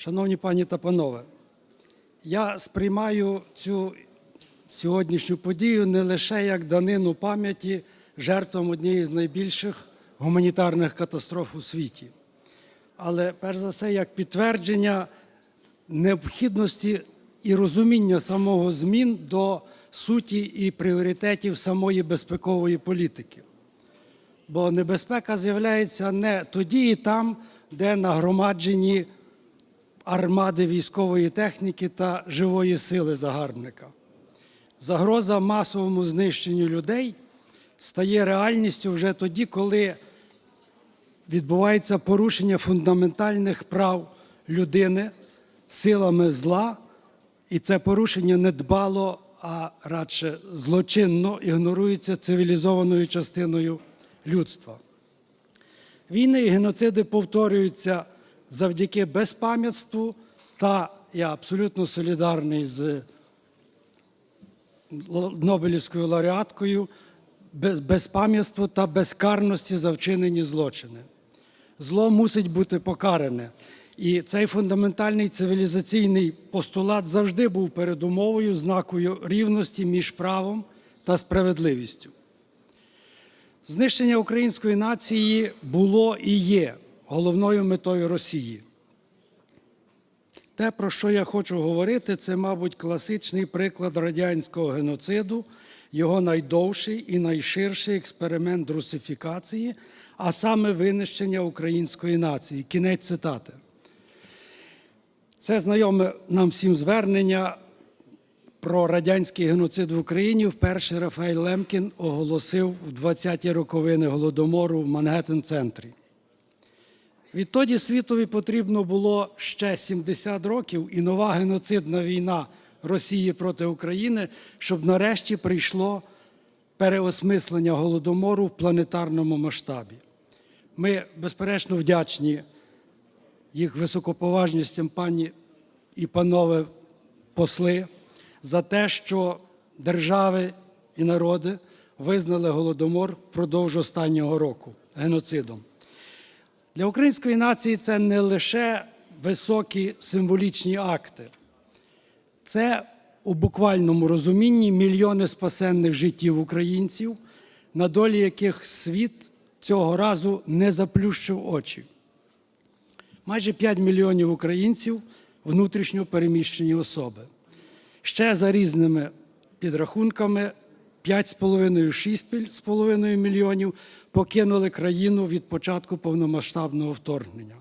Шановні пані та панове, я сприймаю цю сьогоднішню подію не лише як данину пам'яті жертвам однієї з найбільших гуманітарних катастроф у світі, але перш за все як підтвердження необхідності і розуміння самого змін до суті і пріоритетів самої безпекової політики. Бо небезпека з'являється не тоді і там, де нагромаджені армади військової техніки та живої сили загарбника. Загроза масовому знищенню людей стає реальністю вже тоді, коли відбувається порушення фундаментальних прав людини силами зла, і це порушення недбало, а радше злочинно ігнорується цивілізованою частиною людства. Війни і геноциди повторюються завдяки безпам'ятству, та я абсолютно солідарний з Нобелівською лауреаткою без- безпам'ятству та безкарності за вчинені злочини. Зло мусить бути покаране. І цей фундаментальний цивілізаційний постулат завжди був передумовою, знакою рівності між правом та справедливістю. Знищення української нації було і є головною метою Росії. Те, про що я хочу говорити, це, мабуть, класичний приклад радянського геноциду, його найдовший і найширший експеримент русифікації, а саме винищення української нації. Кінець цитати. Це знайоме нам всім звернення про радянський геноцид в Україні вперше Рафаель Лемкін оголосив в 20-ті роковини Голодомору в Мангеттен-центрі. Відтоді світові потрібно було ще 70 років і нова геноцидна війна Росії проти України, щоб нарешті прийшло переосмислення голодомору в планетарному масштабі. Ми, безперечно, вдячні їх високоповажністям, пані і панове посли, за те, що держави і народи визнали голодомор впродовж останнього року геноцидом. Для української нації це не лише високі символічні акти, це у буквальному розумінні мільйони спасенних життів українців, на долі яких світ цього разу не заплющив очі. Майже 5 мільйонів українців внутрішньо переміщені особи. Ще за різними підрахунками 5,5-6,5 мільйонів покинули країну від початку повномасштабного вторгнення.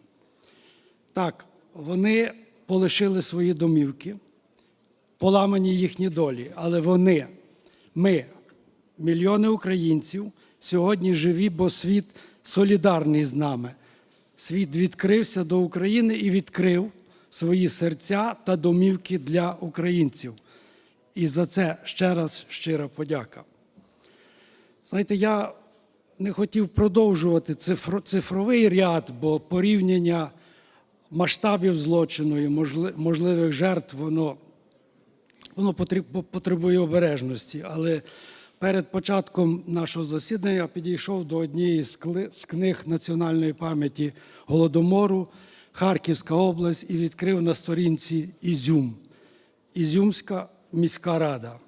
Так, вони полишили свої домівки, поламані їхні долі, але вони, ми, мільйони українців, сьогодні живі, бо світ солідарний з нами. Світ відкрився до України і відкрив свої серця та домівки для українців. І за це ще раз щира подяка. Знаєте, я не хотів продовжувати цифро- цифровий ряд, бо порівняння масштабів злочину і можливих жертв, воно, воно потребує обережності. Але перед початком нашого засідання я підійшов до однієї з книг національної пам'яті Голодомору, Харківська область, і відкрив на сторінці Ізюм. Ізюмська міська рада.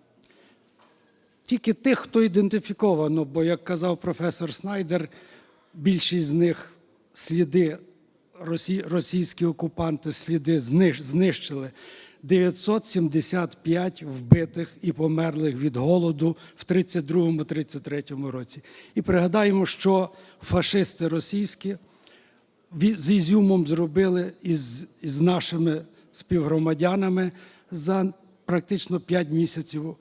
Тільки тих, хто ідентифіковано, бо, як казав професор Снайдер, більшість з них сліди росі- російські окупанти сліди знищ- знищили. 975 вбитих і померлих від голоду в 32-33 році. І пригадаємо, що фашисти російські з Ізюмом зробили із, із нашими співгромадянами за практично 5 місяців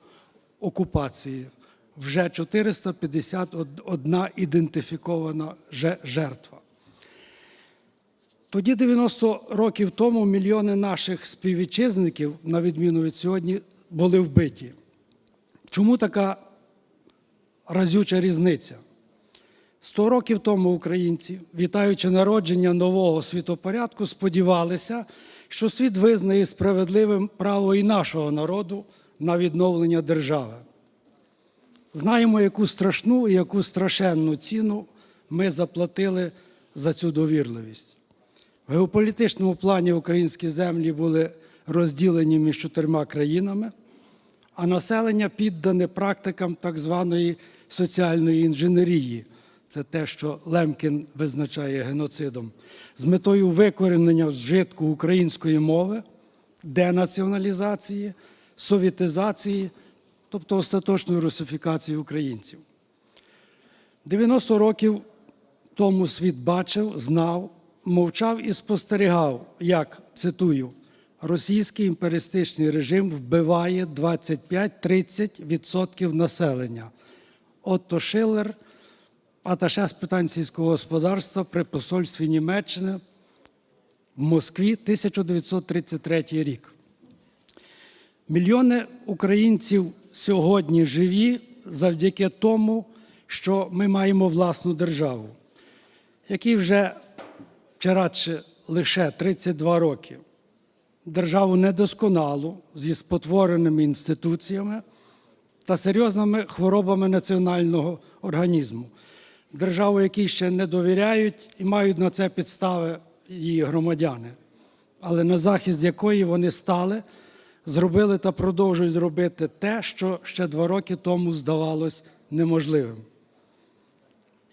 окупації. Вже 451 ідентифікована жертва. Тоді, 90 років тому, мільйони наших співвітчизників, на відміну від сьогодні, були вбиті. Чому така разюча різниця? Сто років тому українці, вітаючи народження нового світопорядку, сподівалися, що світ визнає справедливим право і нашого народу на відновлення держави. Знаємо, яку страшну і яку страшенну ціну ми заплатили за цю довірливість. В геополітичному плані українські землі були розділені між чотирма країнами, а населення піддане практикам так званої соціальної інженерії. Це те, що Лемкін визначає геноцидом, з метою викоренення вжитку української мови, денаціоналізації, совітизації, тобто остаточної русифікації українців. 90 років тому світ бачив, знав, мовчав і спостерігав, як цитую, російський імперіалістичний режим вбиває 25-30% населення. Отто Шиллер, аташе з питань сільського господарства при посольстві Німеччини в Москві 1933 рік. Мільйони українців сьогодні живі завдяки тому, що ми маємо власну державу, якій вже чи радше лише 32 роки. Державу недосконалу зі спотвореними інституціями та серйозними хворобами національного організму. Державу, якій ще не довіряють і мають на це підстави її громадяни, але на захист якої вони стали, зробили та продовжують робити те, що ще два роки тому здавалось неможливим.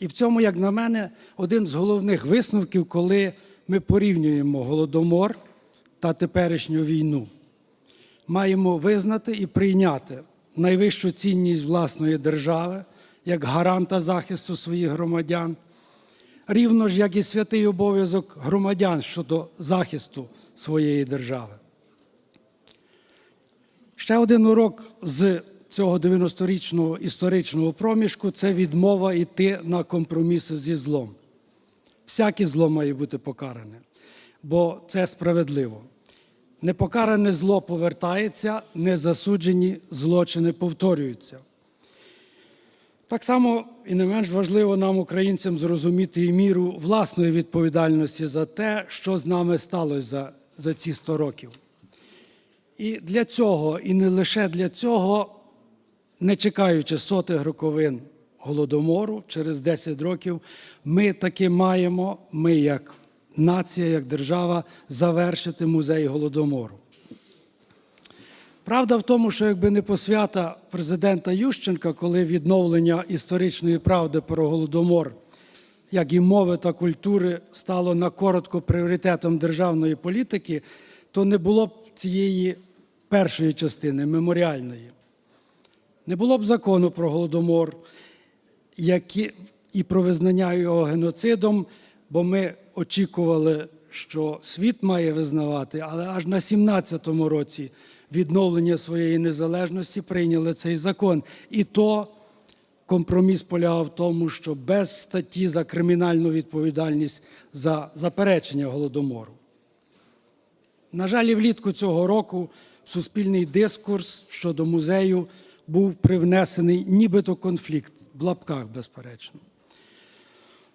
І в цьому, як на мене, один з головних висновків, коли ми порівнюємо голодомор та теперішню війну. Маємо визнати і прийняти найвищу цінність власної держави як гаранта захисту своїх громадян, рівно ж як і святий обов'язок громадян щодо захисту своєї держави. Ще один урок з цього 90-річного історичного проміжку це відмова йти на компроміси зі злом. Всяке зло має бути покаране, бо це справедливо. Непокаране зло повертається, незасуджені злочини повторюються. Так само і не менш важливо нам, українцям, зрозуміти і міру власної відповідальності за те, що з нами сталося за, за ці 100 років. І для цього, і не лише для цього, не чекаючи сотих роковин голодомору через 10 років, ми таки маємо, ми як нація, як держава, завершити музей голодомору. Правда в тому, що якби не посвята президента Ющенка, коли відновлення історичної правди про голодомор, як і мови та культури, стало на коротко пріоритетом державної політики, то не було б цієї першої частини меморіальної. Не було б закону про голодомор які, і про визнання його геноцидом, бо ми очікували, що світ має визнавати, але аж на 17-му році відновлення своєї незалежності прийняли цей закон. І то компроміс полягав в тому, що без статті за кримінальну відповідальність за заперечення голодомору. На жаль, влітку цього року суспільний дискурс щодо музею був привнесений нібито конфлікт в лапках, безперечно.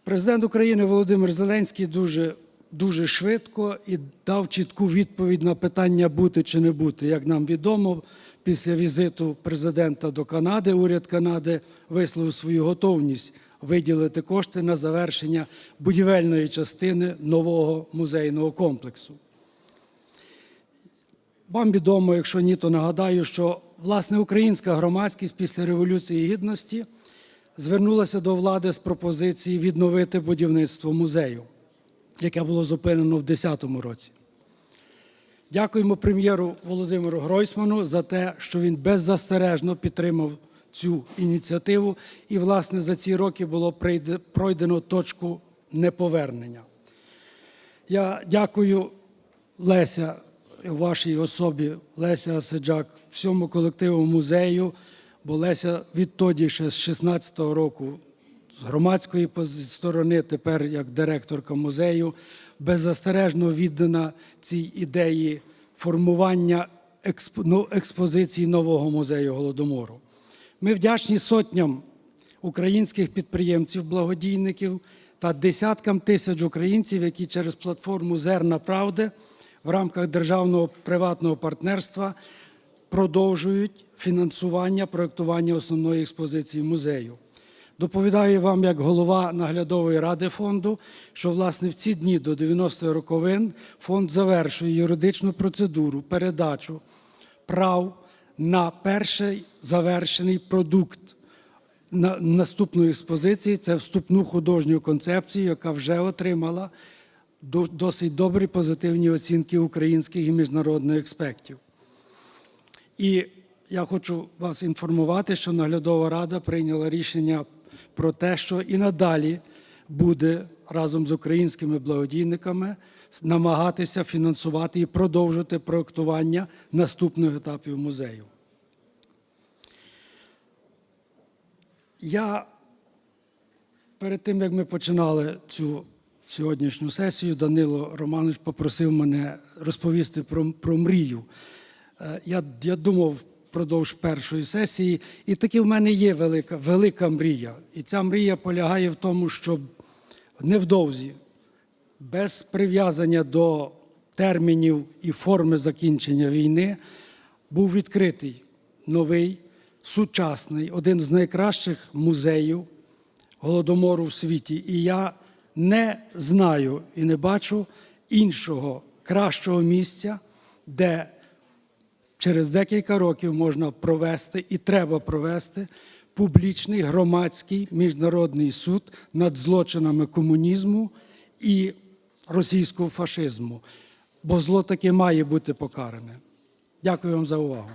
Президент України Володимир Зеленський дуже, дуже швидко і дав чітку відповідь на питання бути чи не бути. Як нам відомо, після візиту президента до Канади, уряд Канади висловив свою готовність виділити кошти на завершення будівельної частини нового музейного комплексу. Вам відомо, якщо ні, то нагадаю, що власне українська громадськість після Революції Гідності звернулася до влади з пропозицією відновити будівництво музею, яке було зупинено в 2010 році. Дякуємо прем'єру Володимиру Гройсману за те, що він беззастережно підтримав цю ініціативу, і, власне, за ці роки було пройдено точку неповернення. Я дякую Леся вашій особі Леся Сиджак, всьому колективу музею, бо Леся відтоді ще з 16-го року з громадської сторони, тепер як директорка музею, беззастережно віддана цій ідеї формування ну, експозиції нового музею Голодомору. Ми вдячні сотням українських підприємців, благодійників та десяткам тисяч українців, які через платформу Зерна Правди в рамках державного приватного партнерства продовжують фінансування проєктування основної експозиції музею. Доповідаю вам як голова наглядової ради фонду, що власне в ці дні до 90-х роковин фонд завершує юридичну процедуру передачу прав на перший завершений продукт на наступної експозиції це вступну художню концепцію, яка вже отримала досить добрі позитивні оцінки українських і міжнародних експертів. І я хочу вас інформувати, що наглядова рада прийняла рішення про те, що і надалі буде разом з українськими благодійниками намагатися фінансувати і продовжити проектування наступних етапів музею. Я перед тим, як ми починали цю сьогоднішню сесію, Данило Романович попросив мене розповісти про, про мрію. Е, Я, я думав впродовж першої сесії, і таки в мене є велика, велика мрія. І ця мрія полягає в тому, щоб невдовзі, без прив'язання до термінів і форми закінчення війни, був відкритий новий, сучасний, один з найкращих музеїв голодомору в світі. І я не знаю і не бачу іншого кращого місця, де через декілька років можна провести і треба провести публічний громадський міжнародний суд над злочинами комунізму і російського фашизму. Бо зло таки має бути покаране. Дякую вам за увагу.